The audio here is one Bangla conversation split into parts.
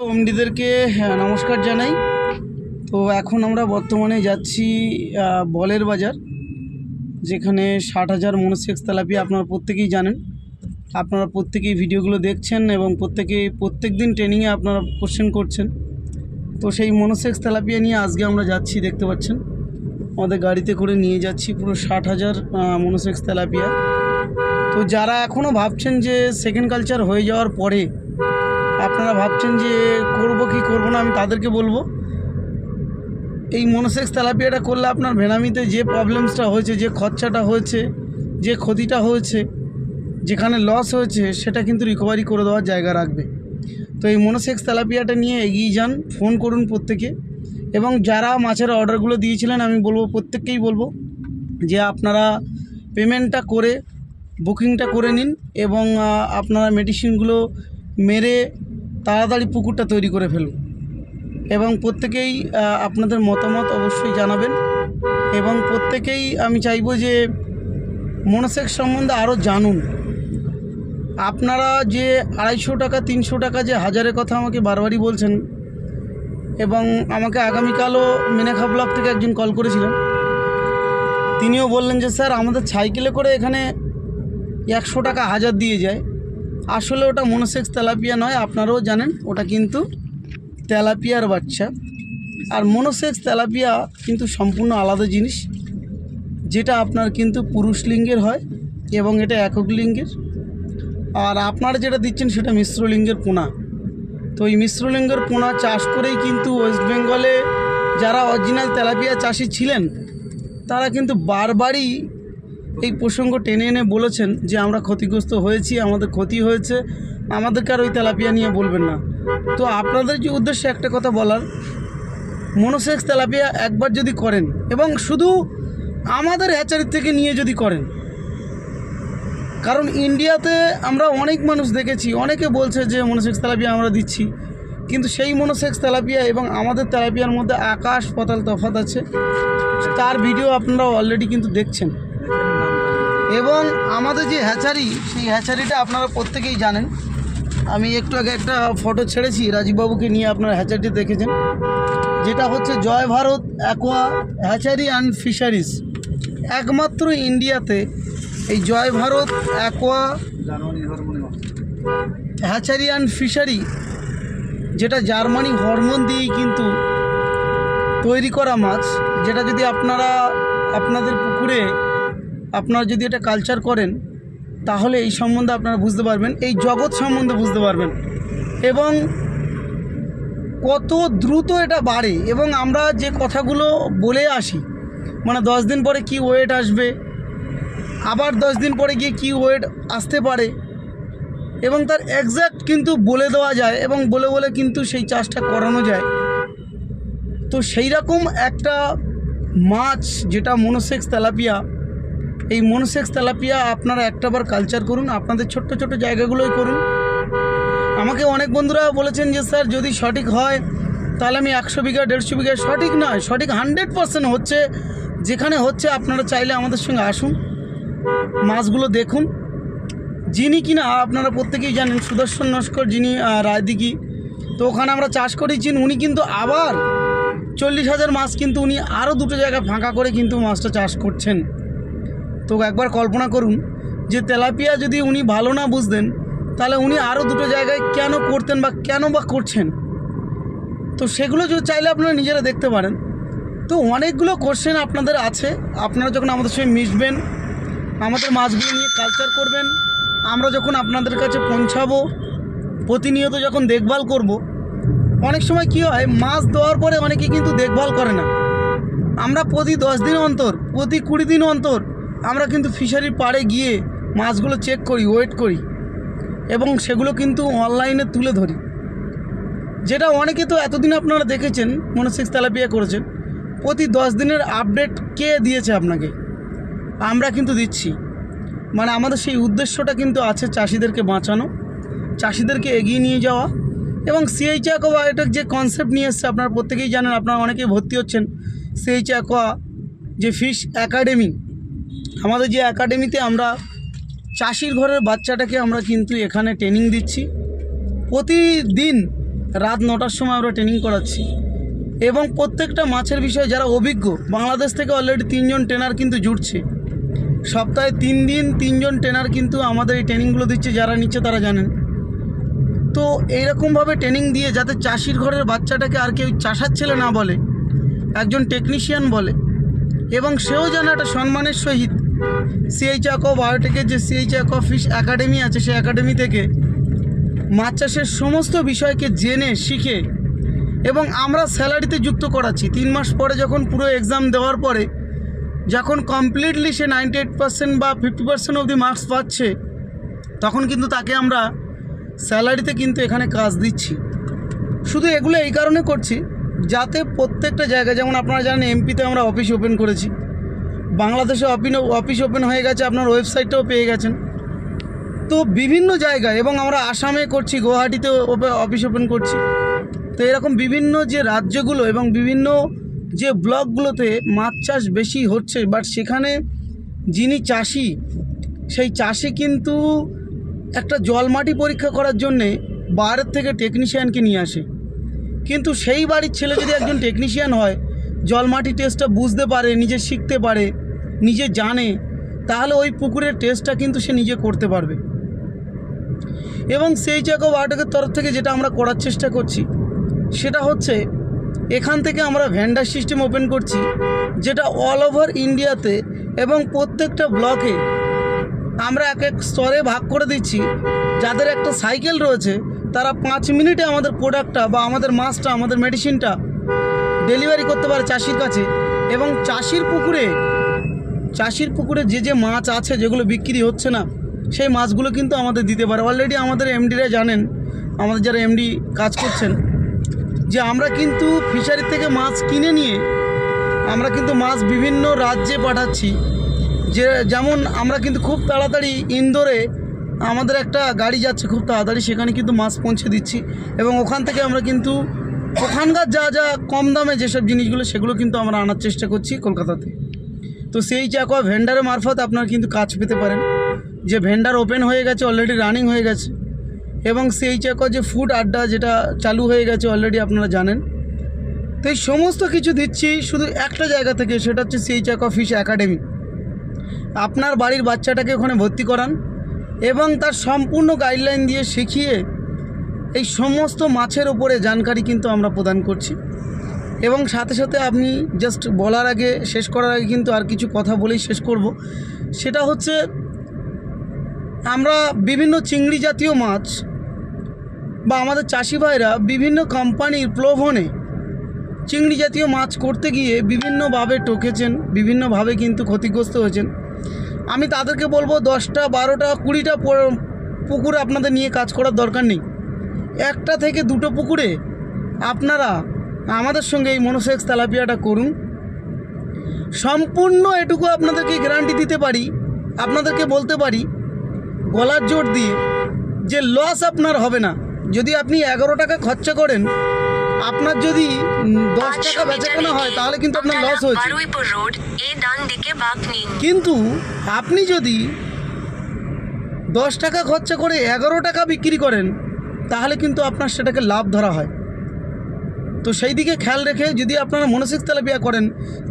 ওমডিদেরকে হ্যাঁ, নমস্কার জানাই। তো এখন আমরা বর্তমানে যাচ্ছি বলের বাজার যেখানে ষাট হাজার মনসেক্স তেলাপিয়া আপনারা প্রত্যেকেই জানেন। আপনারা প্রত্যেকেই ভিডিওগুলো দেখছেন এবং প্রত্যেকেই প্রত্যেক দিন ট্রেনিংয়ে আপনারা কোশ্চেন করছেন। তো সেই মনোসেক্স তেলাপিয়া নিয়ে আজকে আমরা যাচ্ছি দেখতে পাচ্ছেন। আমাদের গাড়িতে করে নিয়ে যাচ্ছি পুরো ষাট হাজার মনোসেক্স তেলাপিয়া। তো যারা এখনও ভাবছেন যে সেকেন্ড কালচার হয়ে যাওয়ার পরে আপনারা ভাবছেন যে করব কি করব না, আমি তাদেরকে বলব। এই মনোসেক্স তেলাপিয়াটা করলে আপনার ভেনামিতে যে প্রবলেমসটা হয়েছে, যে খরচাটা হয়েছে, যে ক্ষতিটা হয়েছে, যেখানে লস হয়েছে, সেটা কিন্তু রিকভারি করে দেওয়ার জায়গা রাখবে। তো এই মনোসেক্স তেলাপিয়াটা নিয়ে এগিয়ে যান ফোন করুন প্রত্যেকে। এবং যারা মাছের অর্ডারগুলো দিয়েছিলেন, আমি বলব, প্রত্যেককেই বলব, যে আপনারা পেমেন্টটা করে বুকিংটা করে নিন এবং আপনারা মেডিসিনগুলো মেরে তাড়াতাড়ি পুকুরটা তৈরি করে ফেলুন। এবং প্রত্যেকেই আপনাদের মতামত অবশ্যই জানাবেন। এবং প্রত্যেকেই আমি চাইব যে মনোসেক্স সম্বন্ধে আরও জানুন। আপনারা যে আড়াইশো টাকা, তিনশো টাকা যে হাজারের কথা আমাকে বারবারই বলছেন, এবং আমাকে আগামীকালও মিনাখা ব্লক থেকে একজন কল করেছিলেন, তিনিও বললেন যে, স্যার, আমাদের সাইকেলে করে এখানে একশো টাকা হাজার দিয়ে যায়। আসলে ওটা মনোসেক্স তেলাপিয়া নয়, আপনারাও জানেন, ওটা কিন্তু তেলাপিয়ার বাচ্চা। আর মনোসেক্স তেলাপিয়া কিন্তু সম্পূর্ণ আলাদা জিনিস, যেটা আপনার কিন্তু পুরুষ লিঙ্গের হয় এবং এটা একক লিঙ্গের। আর আপনারা যেটা দিচ্ছেন সেটা মিশ্র লিঙ্গের পোনা। তো এই মিশ্র লিঙ্গের পোনা চাষ করেই কিন্তু ওয়েস্ট বেঙ্গলে যারা অরিজিনাল তেলাপিয়া চাষি ছিলেন, তারা কিন্তু বারবারই এই প্রসঙ্গ টেনে এনে বলেছেন যে আমরা ক্ষতিগ্রস্ত হয়েছি, আমাদের ক্ষতি হয়েছে, আমাদেরকে আর ওই তেলাপিয়া নিয়ে বলবেন না। তো আপনাদের যে উদ্দেশ্যে একটা কথা বলার, মনোসেক্স তেলাপিয়া একবার যদি করেন এবং শুধু আমাদের হ্যাচারি থেকে নিয়ে যদি করেন, কারণ ইন্ডিয়াতে আমরা অনেক মানুষ দেখেছি, অনেকে বলছে যে মনোসেক্স তেলাপিয়া আমরা দিচ্ছি, কিন্তু সেই মনোসেক্স তেলাপিয়া এবং আমাদের তেলাপিয়ার মধ্যে আকাশ পাতাল তফাত আছে। তার ভিডিও আপনারা অলরেডি কিন্তু দেখছেন। এবং আমাদের যে হ্যাচারি, সেই হ্যাচারিটা আপনারা প্রত্যেকেই জানেন। আমি একটু আগে একটা ফটো ছেড়েছি, রাজীববাবুকে নিয়ে আপনারা হ্যাচারিটি দেখেছেন। যেটা হচ্ছে Jay Bharat aqua hatchery and fisheries একমাত্র ইন্ডিয়াতে এই Jay Bharat aqua hatchery and fishery যেটা জার্মানি হরমোন দিয়েই কিন্তু তৈরি করা মাছ, যেটা যদি আপনারা আপনাদের পুকুরে আপনারা যদি এটা কালচার করেন, তাহলে এই সম্বন্ধে আপনারা বুঝতে পারবেন, এই জগৎ সম্বন্ধে বুঝতে পারবেন। এবং কত দ্রুত এটা বাড়ে, এবং আমরা যে কথাগুলো বলে আসি মানে দশ দিন পরে কি ওয়েট আসবে, আবার দশ দিন পরে গিয়ে কি ওয়েট আসতে পারে, এবং তার এক্স্যাক্ট কিন্তু বলে দেওয়া যায়, এবং বলে বলে কিন্তু সেই চাষটা করানো যায়। তো সেই রকম একটা মাছ, যেটা মনোসেক্স তেলাপিয়া এই মনসেক্স তেলাপিয়া আপনারা একটাবার কালচার করুন, আপনাদের ছোট্ট ছোট্ট জায়গাগুলোই করুন। আমাকে অনেক বন্ধুরা বলেছেন যে, স্যার, যদি সঠিক হয়, তাহলে আমি একশো বিঘা, দেড়শো বিঘা, সঠিক নয়, সঠিক হান্ড্রেড পার্সেন্ট হচ্ছে। যেখানে হচ্ছে, আপনারা চাইলে আমাদের সঙ্গে আসুন, মাছগুলো দেখুন। যিনি কিনা, আপনারা প্রত্যেকেই জানেন, সুদর্শন নস্কর যিনি রায়দিঘি, তো ওখানে আমরা চাষ করেছি, উনি কিন্তু আবার চল্লিশ হাজার মাছ কিন্তু উনি আরও দুটো জায়গা ফাঁকা করে কিন্তু মাছটা চাষ করছেন। তো একবার কল্পনা করুন যে তেলাপিয়া যদি উনি ভালো না বুঝতেন, তাহলে উনি আরও দুটো জায়গায় কেন করতেন বা কেন বা করছেন? তো সেগুলো যদি চাইলে আপনারা নিজেরা দেখতে পারেন। তো অনেকগুলো কোশ্চেন আপনাদের আছে। আপনারা যখন আমাদের সঙ্গে মিশবেন, আমাদের মাছগুলো নিয়ে কালচার করবেন, আমরা যখন আপনাদের কাছে পৌঁছাবো, প্রতিনিয়ত যখন দেখভাল করব, অনেক সময় কী হয়, মাছ দেওয়ার পরে অনেকে কিন্তু দেখভাল করে না। আমরা প্রতি দশ দিন অন্তর, প্রতি কুড়ি দিন অন্তর আমরা কিন্তু ফিশারির পাড়ে গিয়ে মাছগুলো চেক করি ওয়েট করি এবং সেগুলো কিন্তু অনলাইনে তুলে ধরি। যেটা অনেকে তো এতদিন আপনারা দেখেছেন মনোসিক্স তেলাপিয়া করেছেন, প্রতি দশ দিনের আপডেট কে দিয়েছে আপনাকে? আমরা কিন্তু দিচ্ছি। মানে আমাদের সেই উদ্দেশ্যটা কিন্তু আছে চাষিদেরকে বাঁচানো, চাষিদেরকে এগিয়ে নিয়ে যাওয়া এবং সিএইচ অ্যাকোয়া এটা যে কনসেপ্ট নিয়ে এসছে, আপনারা প্রত্যেকেই জানেন, আপনারা অনেকেই ভর্তি হচ্ছেন। সিএইচ অ্যাকোয়া যে ফিশ একাডেমি আমাদের যে একাডেমিতে আমরা চাষির ঘরের বাচ্চাটাকে আমরা কিন্তু এখানে ট্রেনিং দিচ্ছি। প্রতিদিন রাত নটার সময় আমরা ট্রেনিং করাচ্ছি। এবং প্রত্যেকটা মাছের বিষয়ে যারা অভিজ্ঞ, বাংলাদেশ থেকে অলরেডি তিনজন ট্রেনার কিন্তু জুটছে। সপ্তাহে তিন দিন তিনজন ট্রেনার কিন্তু আমাদের এই ট্রেনিংগুলো দিচ্ছে, যারা নিচ্ছে তারা জানেন। তো এইরকমভাবে ট্রেনিং দিয়ে যাতে চাষির ঘরের বাচ্চাটাকে আর কেউ চাষার ছেলে না বলে, একজন টেকনিশিয়ান বলে, এবং সেও যেন একটা সম্মানের সহিত সিএইচ অফ বায়োটেকের যে সিএইচ অফ ফিশ একাডেমি আছে, সেই একাডেমি থেকে মাছ চাষের সমস্ত বিষয়কে জেনে, শিখে এবং আমরা স্যালারিতে যুক্ত করাচ্ছি। তিন মাস পরে যখন পুরো এক্সাম দেওয়ার পরে, যখন কমপ্লিটলি সে নাইনটি এইট পার্সেন্ট বা ফিফটি পার্সেন্ট অবধি মার্কস পাচ্ছে, তখন কিন্তু তাকে আমরা স্যালারিতে কিন্তু এখানে কাজ দিচ্ছি। শুধু এগুলো এই কারণে করছি, যাতে প্রত্যেকটা জায়গায়, যেমন আপনারা জানেন এমপিতে আমরা অফিস ওপেন করেছি। বাংলাদেশে অফিস ওপেন হয়ে গেছে, আপনার ওয়েবসাইটটাও পেয়ে গেছেন। তো বিভিন্ন জায়গায়, এবং আমরা আসামে করছি গুয়াহাটিতে অফিস ওপেন করছি। তো এরকম বিভিন্ন যে রাজ্যগুলো এবং বিভিন্ন যে ব্লকগুলোতে মাছ চাষ বেশি হচ্ছে বাট সেখানে যিনি চাষি, সেই চাষি কিন্তু একটা জলমাটি পরীক্ষা করার জন্যে বাইরের থেকে টেকনিশিয়ানকে নিয়ে আসে। কিন্তু সেই বাড়ির ছেলে যদি একজন টেকনিশিয়ান হয় জলমাটি টেস্টটা বুঝতে পারে, নিজে শিখতে পারে নিজে জানে, তাহলে ওই পুকুরের টেস্টটা কিন্তু সে নিজে করতে পারবে। এবং সেই জায়গা ওয়ার্ডের তরফ থেকে যেটা আমরা করার চেষ্টা করছি, সেটা হচ্ছে এখান থেকে আমরা ভ্যান্ডার সিস্টেম ওপেন করছি, যেটা অল ওভার ইন্ডিয়াতে এবং প্রত্যেকটা ব্লকে আমরা এক এক স্তরে ভাগ করে দিচ্ছি। যাদের একটা সাইকেল রয়েছে, তারা পাঁচ মিনিটে আমাদের প্রোডাক্টটা বা আমাদের মাছটা, আমাদের মেডিসিনটা ডেলিভারি করতে পারে চাষির কাছে। এবং চাষির পুকুরে চাষির পুকুরে যে যে মাছ আছে যেগুলো বিক্রি হচ্ছে না, সেই মাছগুলো কিন্তু আমাদের দিতে পারে। অলরেডি আমাদের এমডিরা জানেন, আমাদের যারা এমডি কাজ করছেন, যে আমরা কিন্তু ফিশারি থেকে মাছ কিনে নিয়ে আমরা কিন্তু মাছ বিভিন্ন রাজ্যে পাঠাচ্ছি। যে যেমন আমরা কিন্তু খুব তাড়াতাড়ি ইন্দোরে আমাদের একটা গাড়ি যাচ্ছে, খুব তাড়াতাড়ি সেখানে কিন্তু মাছ পৌঁছে দিচ্ছি এবং ওখান থেকে আমরা কিন্তু ওখানকার যা যা কম দামে যেসব জিনিসগুলো, সেগুলো কিন্তু আমরা আনার চেষ্টা করছি কলকাতাতে। তো সেই চাকা ভেন্ডারের মারফত আপনারা কিন্তু কাজ পেতে পারেন। যে ভেন্ডার ওপেন হয়ে গেছে অলরেডি রানিং হয়ে গেছে। এবং সেই চাকা যে ফুড আড্ডা যেটা চালু হয়ে গেছে অলরেডি আপনারা জানেন। তো এই সমস্ত কিছু দিচ্ছি, শুধু একটা জায়গা থেকে, সেটা হচ্ছে সেই চাকা ফিশ একাডেমি আপনার বাড়ির বাচ্চাটাকে ওখানে ভর্তি করান এবং তার সম্পূর্ণ গাইডলাইন দিয়ে শিখিয়ে এই সমস্ত মাছের ওপরে জানকারি কিন্তু আমরা প্রদান করছি। এবং সাথে সাথে আপনি জাস্ট বলার আগে, শেষ করার আগে কিন্তু আর কিছু কথা বলেই শেষ করব। সেটা হচ্ছে, আমরা বিভিন্ন চিংড়ি জাতীয় মাছ বা আমাদের চাষি ভাইরা বিভিন্ন কোম্পানির প্রলোভনে চিংড়ি জাতীয় মাছ করতে গিয়ে বিভিন্নভাবে ঠকেছেন, বিভিন্নভাবে কিন্তু ক্ষতিগ্রস্ত হয়েছেন। আমি তাদেরকে বলব, দশটা, বারোটা, কুড়িটা পুকুর আপনাদের নিয়ে কাজ করার দরকার নেই। একটা থেকে দুটো পুকুরে আপনারা আমাদের সঙ্গে এই মনোসেক্স তেলাপিয়াটা করুন। সম্পূর্ণ এটুকু আপনাদেরকে গ্যারান্টি দিতে পারি আপনাদেরকে বলতে পারি গলার জোর দিয়ে যে লস আপনার হবে না। যদি আপনি এগারো টাকা খরচা করেন আপনার যদি দশ টাকা বেচাকেনা হয় তাহলে কিন্তু আপনার লস হয়েছে। কিন্তু আপনি যদি দশ টাকা খরচা করে এগারো টাকা বিক্রি করেন তাহলে কিন্তু আপনার সেটাকে লাভ ধরা হয়। তো সেই দিকে খেয়াল রেখে যদি আপনারা মানসিক তেলাপিয়া করেন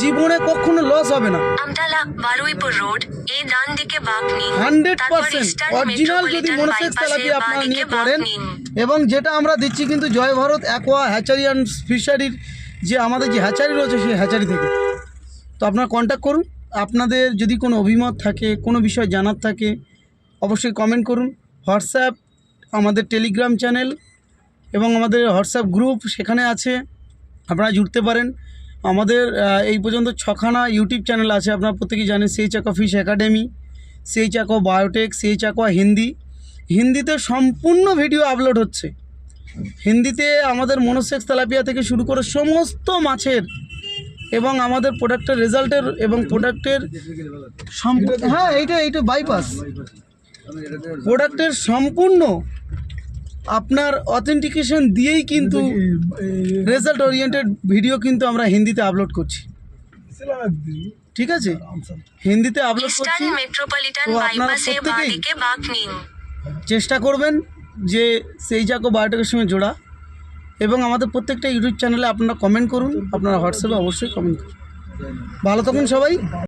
জীবনে কখনো লস হবে না। আমতলা বারুইপুর রোড এ ডান দিকে বাঁক 100% অরিজিনাল যদি মনোসেক্স বাইপাসে আপনারা নিয়ে করেন এবং যেটা আমরা দিচ্ছি কিন্তু Jay Bharat aqua hatchery and ফিশারির যে আমাদের যে হ্যাচারি রয়েছে সেই হ্যাচারি থেকে। তো আপনারা কন্ট্যাক্ট করুন আপনাদের যদি কোনো অভিমত থাকে কোনো বিষয় জানার থাকে অবশ্যই কমেন্ট করুন। হোয়াটসঅ্যাপ আমাদের টেলিগ্রাম চ্যানেল এবং আমাদের হোয়াটসঅ্যাপ গ্রুপ সেখানে আছে, আপনারা জুড়তে পারেন। আমাদের এই পর্যন্ত ছখানা ইউটিউব চ্যানেল আছে, আপনারা প্রত্যেকেই জানেন সেই চাকা ফিশ একাডেমি সেই চাকো বায়োটেক সেই চাকো হিন্দি। হিন্দিতে সম্পূর্ণ ভিডিও আপলোড হচ্ছে। হিন্দিতে আমাদের মনোসেক্স তেলাপিয়া থেকে শুরু করে সমস্ত মাছের এবং আমাদের প্রোডাক্টের রেজাল্টের এবং প্রোডাক্টের হ্যাঁ এইটা এইটা বাইপাস প্রোডাক্টের সম্পূর্ণ আপনার অথেন্টিকেশন দিয়েই কিন্তু রেজাল্ট ওরিয়েন্টেড ভিডিও কিন্তু আমরা হিন্দিতে আপলোড করছি। ঠিক আছে? হিন্দিতে আপলোড করছি। তো আপনারা প্রত্যেকেই- চেষ্টা করবেন যে সেই চাকো বায়োটেকের সঙ্গে জোড়া। এবং আমাদের প্রত্যেকটা ইউটিউব চ্যানেলে আপনারা কমেন্ট করুন। আপনারা হোয়াটসঅ্যাপে অবশ্যই কমেন্ট করুন। ভালো থাকুন সবাই।